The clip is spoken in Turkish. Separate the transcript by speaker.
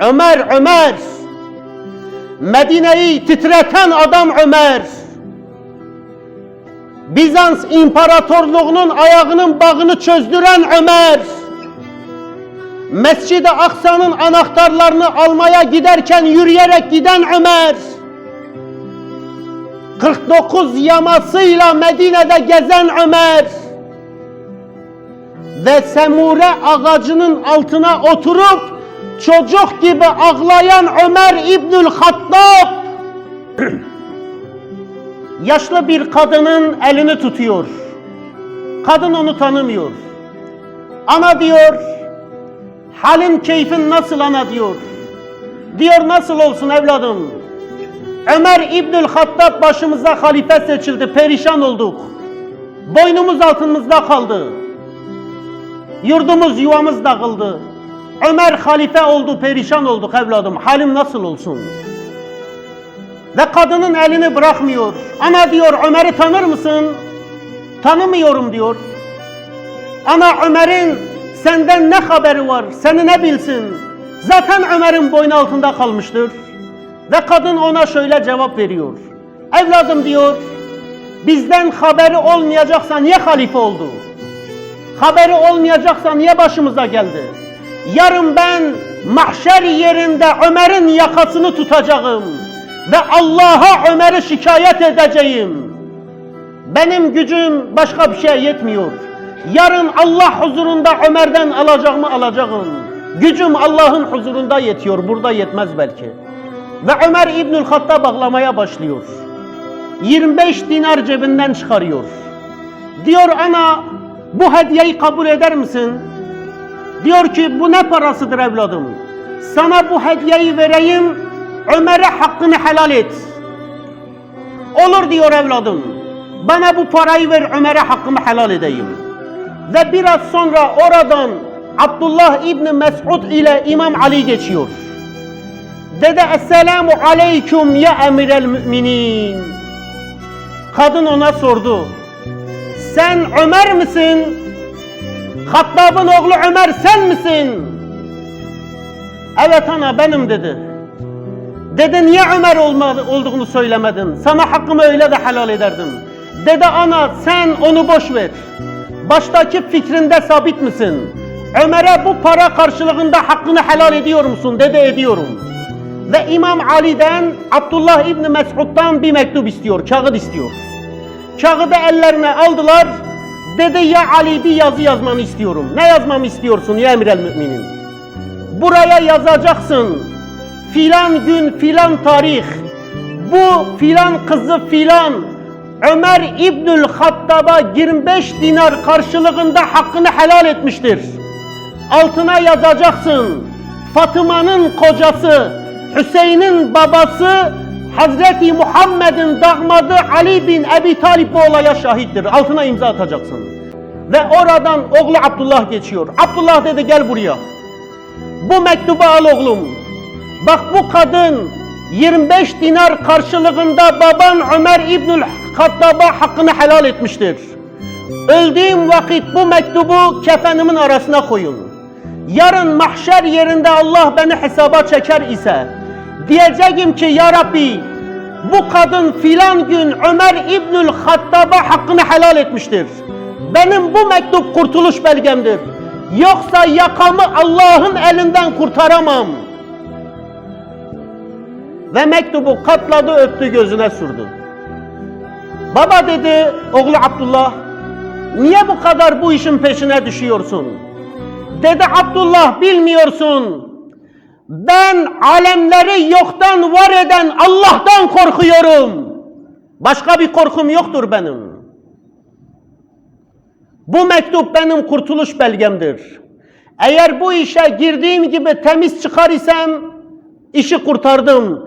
Speaker 1: Ömer, Ömer. Medine'yi titreten adam Ömer. Bizans İmparatorluğu'nun ayağının bağını çözdüren Ömer. Mescid-i Aksa'nın anahtarlarını almaya giderken yürüyerek giden Ömer. 49 yamasıyla Medine'de gezen Ömer ve semure ağacının altına oturup çocuk gibi ağlayan Ömer İbnül Hattab yaşlı bir kadının elini tutuyor. Kadın onu tanımıyor. Ana diyor, halin keyfin nasıl ana diyor. Diyor nasıl olsun evladım. Ömer İbnül Hattab başımıza halife seçildi, perişan olduk. Boynumuz altımızda kaldı. Yurdumuz yuvamız dağıldı. Ömer halife oldu, perişan olduk evladım. Halim nasıl olsun? Ve kadının elini bırakmıyor. Ana diyor Ömer'i tanır mısın? Tanımıyorum diyor. Ana Ömer'in senden ne haberi var? Seni ne bilsin? Zaten Ömer'in boynu altında kalmıştır. Ve kadın ona şöyle cevap veriyor. Evladım diyor, bizden haberi olmayacaksa niye halife oldu? Haberi olmayacaksa niye başımıza geldi? Yarın ben mahşer yerinde Ömer'in yakasını tutacağım ve Allah'a Ömer'i şikayet edeceğim. Benim gücüm başka bir şeye yetmiyor. Yarın Allah huzurunda Ömer'den alacağımı alacağım. Gücüm Allah'ın huzurunda yetiyor, burada yetmez belki. Ve Ömer İbnül Hattab ağlamaya başlıyor. 25 dinar cebinden çıkarıyor. Diyor ana bu hediyeyi kabul eder misin? Diyor ki bu ne parasıdır evladım? Sana bu hediyeyi vereyim, Ömer'e hakkını helal et. Olur diyor evladım. Bana bu parayı ver Ömer'e hakkımı helal edeyim. Ve biraz sonra oradan Abdullah İbni Mes'ud ile İmam Ali geçiyor. Dede Esselamu Aleyküm ya Emirel Müminin. Kadın ona sordu. Sen Ömer misin? Hattab'ın oğlu Ömer sen misin? Evet ana benim dedi. Dedi niye Ömer olmadı, olduğunu söylemedin? Sana hakkımı öyle de helal ederdim. Dedi ana sen onu boş ver. Baştaki fikrinde sabit misin? Ömer'e bu para karşılığında hakkını helal ediyor musun? Dedi ediyorum. Ve İmam Ali'den Abdullah İbni Mesud'dan bir mektup istiyor, kağıt istiyor. Kağıdı ellerine aldılar. Dedi ya Ali bir yazı yazmanı istiyorum. Ne yazmamı istiyorsun ya emir el müminin? Buraya yazacaksın. Filan gün filan tarih. Bu filan kızı filan Ömer İbnül Hattab'a 25 dinar karşılığında hakkını helal etmiştir. Altına yazacaksın. Fatıma'nın kocası, Hüseyin'in babası, Hazreti Muhammed'in damadı Ali bin Ebi Talip bu olaya şahittir. Altına imza atacaksın. Ve oradan oğlu Abdullah geçiyor. Abdullah dedi gel buraya. Bu mektubu al oğlum. Bak bu kadın 25 dinar karşılığında baban Ömer İbnül Hattab'a hakkını helal etmiştir. Öldüğüm vakit bu mektubu kefenimin arasına koyun. Yarın mahşer yerinde Allah beni hesaba çeker ise diyeceğim ki ya Rabbi bu kadın filan gün Ömer İbnül Hattab'a hakkını helal etmiştir. Benim bu mektup kurtuluş belgemdir. Yoksa yakamı Allah'ın elinden kurtaramam. Ve mektubu katladı öptü gözüne sürdü. Baba dedi oğlu Abdullah niye bu kadar bu işin peşine düşüyorsun? Dedi Abdullah bilmiyorsun. Ben alemleri yoktan var eden Allah'tan korkuyorum. Başka bir korkum yoktur benim. Bu mektup benim kurtuluş belgemdir. Eğer bu işe girdiğim gibi temiz çıkar isem işi kurtardım.